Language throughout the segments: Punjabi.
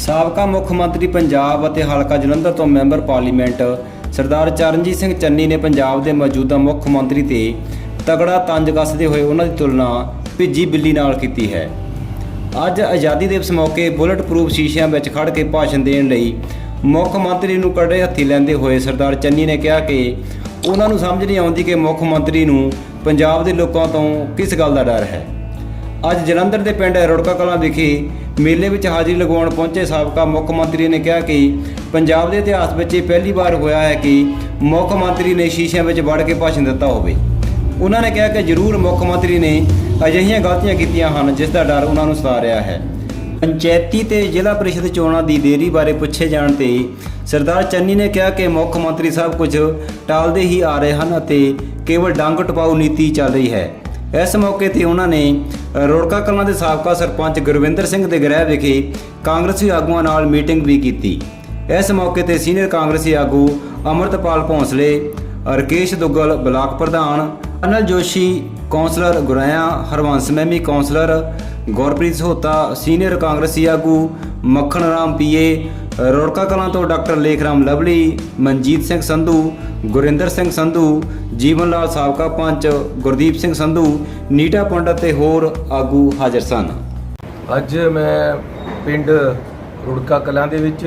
ਸਾਬਕਾ ਮੁੱਖ ਮੰਤਰੀ ਪੰਜਾਬ ਅਤੇ ਹਲਕਾ ਜਲੰਧਰ ਤੋਂ ਮੈਂਬਰ ਪਾਰਲੀਮੈਂਟ ਸਰਦਾਰ ਚਰਨਜੀਤ ਸਿੰਘ ਚੰਨੀ ਨੇ ਪੰਜਾਬ ਦੇ ਮੌਜੂਦਾ ਮੁੱਖ ਮੰਤਰੀ ਤੇ ਤਗੜਾ ਤੰਜ ਕੱਸਦੇ ਹੋਏ ਉਹਨਾਂ ਦੀ ਤੁਲਨਾ ਭਿੱਜੀ ਬਿੱਲੀ ਨਾਲ ਕੀਤੀ ਹੈ। ਅੱਜ ਆਜ਼ਾਦੀ ਦਿਵਸ ਮੌਕੇ ਬੁਲਟ ਪ੍ਰੂਫ ਸ਼ੀਸ਼ਿਆਂ ਵਿੱਚ ਖੜ ਕੇ ਭਾਸ਼ਣ ਦੇਣ ਲਈ ਮੁੱਖ ਮੰਤਰੀ ਨੂੰ ਕੜੇ ਹੱਥੀ ਲੈਂਦੇ ਹੋਏ ਸਰਦਾਰ ਚੰਨੀ ਨੇ ਕਿਹਾ ਕਿ ਉਹਨਾਂ ਨੂੰ ਸਮਝ ਨਹੀਂ ਆਉਂਦੀ ਕਿ ਮੁੱਖ ਮੰਤਰੀ ਨੂੰ ਪੰਜਾਬ ਦੇ ਲੋਕਾਂ ਤੋਂ ਕਿਸ ਗੱਲ ਦਾ ਡਰ ਹੈ। ਅੱਜ ਜਲੰਧਰ ਦੇ ਪਿੰਡ ਰੁੜਕਾ ਕਲਾਂ ਵਿਖੇ ਮੇਲੇ ਵਿੱਚ ਹਾਜ਼ਰੀ ਲਗਾਉਣ ਪਹੁੰਚੇ ਸਾਬਕਾ ਮੁੱਖ ਮੰਤਰੀ ਨੇ ਕਿਹਾ ਕਿ ਪੰਜਾਬ ਦੇ ਇਤਿਹਾਸ ਵਿੱਚ ਇਹ ਪਹਿਲੀ ਵਾਰ ਹੋਇਆ ਹੈ ਕਿ ਮੁੱਖ ਮੰਤਰੀ ਨੇ ਸ਼ੀਸ਼ਿਆਂ ਵਿੱਚ ਵੜ ਕੇ ਭਾਸ਼ਣ ਦਿੱਤਾ ਹੋਵੇ। ਉਹਨਾਂ ਨੇ ਕਿਹਾ ਕਿ ਜ਼ਰੂਰ ਮੁੱਖ ਮੰਤਰੀ ਨੇ ਅਜਿਹੀਆਂ ਗਲਤੀਆਂ ਕੀਤੀਆਂ ਹਨ ਜਿਸ ਦਾ ਡਰ ਉਹਨਾਂ ਨੂੰ ਸਤਾ ਰਿਹਾ ਹੈ। ਪੰਚਾਇਤੀ ਤੇ ਜ਼ਿਲ੍ਹਾ ਪ੍ਰੀਸ਼ਦ ਚੋਣਾਂ ਦੀ ਦੇਰੀ ਬਾਰੇ ਪੁੱਛੇ ਜਾਣ ਤੇ ਸਰਦਾਰ ਚੰਨੀ ਨੇ ਕਿਹਾ ਕਿ ਮੁੱਖ ਮੰਤਰੀ ਸਾਹਿਬ ਕੁਝ ਟਾਲਦੇ ਹੀ ਆ ਰਹੇ ਹਨ ਅਤੇ ਕੇਵਲ ਡੰਗ ਟਪਾਊ ਨੀਤੀ ਚੱਲ ਰਹੀ ਹੈ। ਇਸ ਮੌਕੇ ਤੇ ਉਹਨਾਂ ਨੇ ਰੋੜਕਾ ਕਲਾਂ ਦੇ ਸਾਬਕਾ ਸਰਪੰਚ ਗੁਰਵਿੰਦਰ ਸਿੰਘ ਦੇ ਗ੍ਰਹਿ ਵਿਖੇ ਕਾਂਗਰਸੀ ਆਗੂਆਂ ਨਾਲ ਮੀਟਿੰਗ ਵੀ ਕੀਤੀ। ਇਸ ਮੌਕੇ ਤੇ ਸੀਨੀਅਰ ਕਾਂਗਰਸੀ ਆਗੂ ਅਮਰਤਪਾਲ ਭੌਂਸਲੇ, ਰਕੇਸ਼ ਦੁੱਗਲ, ਬਲਾਕ ਪ੍ਰਧਾਨ, Anil Joshi, councillor Guraya, Harvans Mehmi, councillor Gurpreet Sahota, senior ਕਾਂਗਰਸੀ ਆਗੂ ਮੱਖਣ ਰਾਮ ਪੀਏ ਰੋੜਕਾ ਕਲਾਂ ਤੋਂ ਡਾਕਟਰ ਲੇਖਰਾਮ ਲਵਲੀ, ਮਨਜੀਤ ਸਿੰਘ ਸੰਧੂ, ਗੁਰਿੰਦਰ ਸਿੰਘ ਸੰਧੂ ਜੀਵਨ ਲਾਲ ਸਾਬਕਾ ਪੰਚ ਗੁਰਦੀਪ ਸਿੰਘ ਸੰਧੂ, ਨੀਟਾ ਪੰਡਤ ਤੇ ਹੋਰ ਆਗੂ ਹਾਜ਼ਰ ਸਨ। ਅੱਜ ਮੈਂ ਪਿੰਡ ਰੁੜਕਾ ਕਲਾਂ ਦੇ ਵਿੱਚ,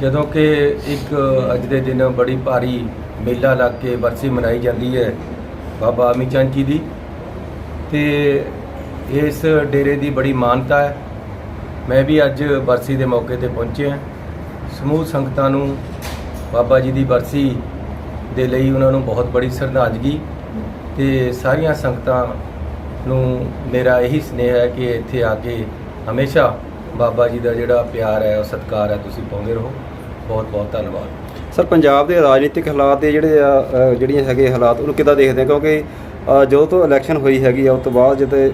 ਜਦੋਂ ਕਿ ਇੱਕ ਅੱਜ ਦੇ ਦਿਨ ਬੜੀ ਭਾਰੀ ਮੇਲਾ ਲੱਗ ਕੇ ਵਰਸੀ ਮਨਾਈ ਜਾਂਦੀ ਹੈ ਬਾਬਾ ਅਮੀ ਚੰਦ ਜੀ ਦੀ ਤੇ ਇਸ ਡੇਰੇ ਦੀ ਬੜੀ ਮਾਨਤਾ ਹੈ। ਮੈਂ ਵੀ ਅੱਜ ਬਰਸੀ ਦੇ ਮੌਕੇ ਤੇ ਪਹੁੰਚਿਆ। ਸਮੂਹ ਸੰਗਤਾਂ ਨੂੰ ਬਾਬਾ ਜੀ ਦੀ ਬਰਸੀ ਦੇ ਲਈ ਉਹਨਾਂ ਨੂੰ ਬਹੁਤ ਬੜੀ ਸ਼ਰਧਾਂਜਲੀ ਤੇ ਸਾਰੀਆਂ ਸੰਗਤਾਂ ਨੂੰ ਮੇਰਾ ਇਹੀ ਸਨੇਹ ਹੈ ਕਿ ਇੱਥੇ ਆ ਕੇ ਹਮੇਸ਼ਾ ਬਾਬਾ ਜੀ ਦਾ ਜਿਹੜਾ ਪਿਆਰ ਹੈ ਉਹ ਸਤਿਕਾਰ ਹੈ ਤੁਸੀਂ ਪਾਉਂਦੇ ਰਹੋ। ਬਹੁਤ ਬਹੁਤ ਧੰਨਵਾਦ। ਸਰ ਪੰਜਾਬ ਦੇ ਰਾਜਨੀਤਿਕ ਹਾਲਾਤ ਦੇ ਜਿਹੜੇ ਆ ਅ, ਜਿਹੜੀਆਂ ਹੈਗੇ ਹਾਲਾਤ ਉਹਨੂੰ ਕਿੱਦਾਂ ਦੇਖਦੇ ਕਿਉਂਕਿ ਜਦੋਂ ਤੋਂ ਇਲੈਕਸ਼ਨ ਹੋਈ ਹੈਗੀ ਆ, ਉਸ ਤੋਂ ਬਾਅਦ ਜਿੱਤੇ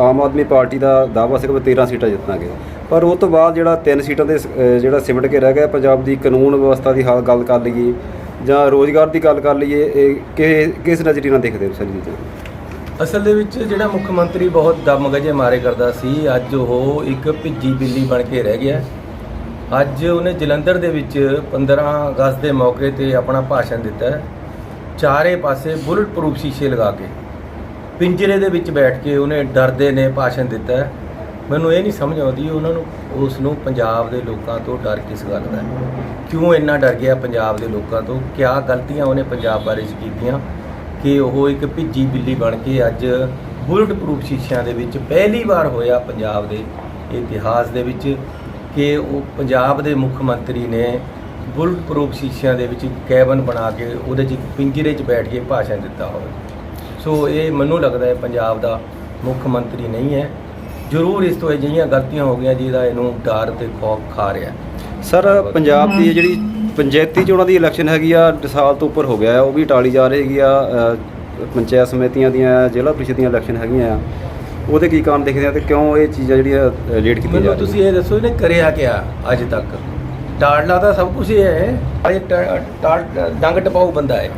ਆਮ ਆਦਮੀ ਪਾਰਟੀ ਦਾ ਦਾਅਵਾ ਸੀ ਕਿ 13 ਸੀਟਾਂ ਜਿੱਤਾਂਗੇ। ਪਰ ਉਸ ਤੋਂ ਬਾਅਦ ਜਿਹੜਾ ਤਿੰਨ ਸੀਟਾਂ ਦੇ ਜਿਹੜਾ ਸਿਮਟ ਕੇ ਰਹਿ ਗਿਆ, ਪੰਜਾਬ ਦੀ ਕਾਨੂੰਨ ਵਿਵਸਥਾ ਦੀ ਹਾਲ ਗੱਲ ਕਰ ਲਈਏ ਜਾਂ ਰੋਜ਼ਗਾਰ ਦੀ ਗੱਲ ਕਰ ਲਈਏ, ਇਹ ਕਿ ਕਿਸ ਨਜ਼ਰੀਏ ਨਾਲ ਦੇਖਦੇ ਹੋ ਸਾਰੀ ਚੀਜ਼ਾਂ ਅਸਲ ਦੇ ਵਿੱਚ ਜਿਹੜਾ ਮੁੱਖ ਮੰਤਰੀ ਬਹੁਤ ਦਮਗਜੇ ਮਾਰੇ ਕਰਦਾ ਸੀ, ਅੱਜ ਉਹ ਇੱਕ ਭਿੱਜੀ ਬਿੱਲੀ ਬਣ ਕੇ ਰਹਿ ਗਿਆ। ਅੱਜ ਉਹਨੇ ਜਲੰਧਰ ਦੇ ਵਿੱਚ 15 ਅਗਸਤ ਦੇ ਮੌਕੇ ਤੇ ਆਪਣਾ ਭਾਸ਼ਣ ਦਿੱਤਾ। ਚਾਰੇ ਪਾਸੇ ਬੁਲਟ ਪ੍ਰੂਫ ਸ਼ੀਸ਼ੇ ਲਗਾ ਕੇ। ਪਿੰਜਰੇ ਦੇ ਵਿੱਚ ਬੈਠ ਕੇ ਉਹਨੇ ਡਰਦੇ ਨੇ, ਭਾਸ਼ਣ ਦਿੱਤਾ। ਮੈਨੂੰ ਇਹ ਨਹੀਂ ਸਮਝ ਆਉਂਦੀ ਉਹਨਾਂ ਨੂੰ, ਉਸ ਨੂੰ ਪੰਜਾਬ ਦੇ ਲੋਕਾਂ ਤੋਂ ਡਰ ਕਿਸ ਗੱਲ ਦਾ ਕਿਉਂ ਇੰਨਾ ਡਰ ਗਿਆ ਪੰਜਾਬ ਦੇ ਲੋਕਾਂ ਤੋਂ? ਕਿਆ ਗਲਤੀਆਂ ਉਹਨੇ ਪੰਜਾਬ ਬਾਰੇ 'ਚ ਕੀਤੀਆਂ? ਕਿ ਉਹ ਇੱਕ ਭਿੱਜੀ ਬਿੱਲੀ ਬਣ ਕੇ ਅੱਜ ਬੁਲਟ ਪ੍ਰੂਫ ਸ਼ੀਸ਼ਿਆਂ ਦੇ ਵਿੱਚ ਪਹਿਲੀ ਵਾਰ ਹੋਇਆ ਪੰਜਾਬ ਦੇ ਇਤਿਹਾਸ ਦੇ ਵਿੱਚ ਕਿ ਉਹ ਪੰਜਾਬ ਦੇ ਮੁੱਖ ਮੰਤਰੀ ਨੇ ਬੁਲਟ ਪ੍ਰੂਫ ਸ਼ੀਸ਼ਿਆਂ ਦੇ ਵਿੱਚ ਕੈਬਨ ਬਣਾ ਕੇ ਉਹਦੇ 'ਚ ਪਿੰਜਰੇ 'ਚ ਬੈਠ ਕੇ ਭਾਸ਼ਣ ਦਿੱਤਾ ਹੋਵੇ। ਸੋ ਇਹ ਮੈਨੂੰ ਲੱਗਦਾ ਹੈ ਪੰਜਾਬ ਦਾ ਮੁੱਖ ਮੰਤਰੀ ਨਹੀਂ ਹੈ। ਜ਼ਰੂਰ ਇਸ ਤੋਂ ਅਜਿਹੀਆਂ ਗਲਤੀਆਂ ਹੋ ਗਈਆਂ ਜਿਹਦਾ ਇਹਨੂੰ ਡਰ ਤੇ ਖੌਫ ਖਾ ਰਿਹਾ ਸਰ ਪੰਜਾਬ ਦੀ ਜਿਹੜੀ ਪੰਚਾਇਤੀ ਚੋਣਾਂ ਦੀ ਇਲੈਕਸ਼ਨ ਹੈਗੀ ਆ ਸਾਲ ਤੋਂ ਉੱਪਰ ਹੋ ਗਿਆ ਉਹ ਵੀ ਟਾਲੀ ਜਾ ਰਹੀ ਹੈਗੀ ਆ ਪੰਚਾਇਤ ਸਮਿਤੀਆਂ ਦੀਆਂ ਜ਼ਿਲ੍ਹਾ ਪ੍ਰੀਸ਼ਦ ਦੀਆਂ ਇਲੈਕਸ਼ਨ ਹੈਗੀਆਂ ਆ। ਉਹਦੇ ਕੀ ਕਾਰਨ ਦੇਖਦੇ ਆ ਤੇ ਕਿਉਂ ਇਹ ਚੀਜ਼ਾਂ ਜਿਹੜੀਆਂ ਲੇਟ ਕੀਤੀਆਂ ਜਾ ਰਹੀਆਂ ਤੁਸੀਂ ਇਹ ਦੱਸੋ ਇਹਨੇ ਕਰਿਆ ਕਿਆ ਅੱਜ ਤੱਕ? ਟਾੜਲਾ ਤਾਂ ਸਭ ਕੁਝ ਹੀ ਹੈ ਇਹ ਟਾੜ ਡੰਗ ਟਪਾਊ ਬੰਦਾ ਹੈ